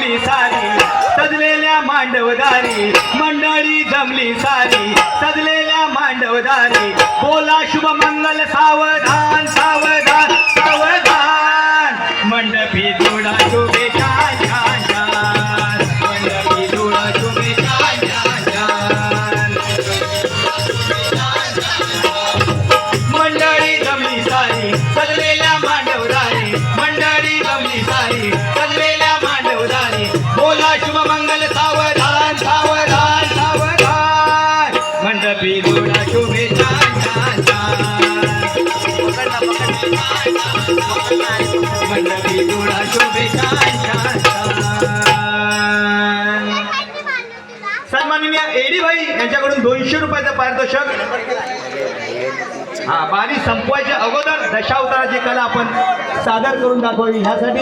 जमली सारी सजलेल्या मांडवदारी मंडळी जमली सारी सजलेल्या मांडवदारी बोला शुभ मंगल सावधान सावधान. बोला शुभ मंगल सावधान सावधान सावधान. मंडपी जोडा शोभे मंडपी जोडा शोभे सन्माननीय एडी भाई यांच्याकडून दोनशे रुपयाचं पारितोषिक. हा बारी संपवायच्या अगोदर दशावताराची कला आपण सादर करून दाखवावी. ह्यासाठी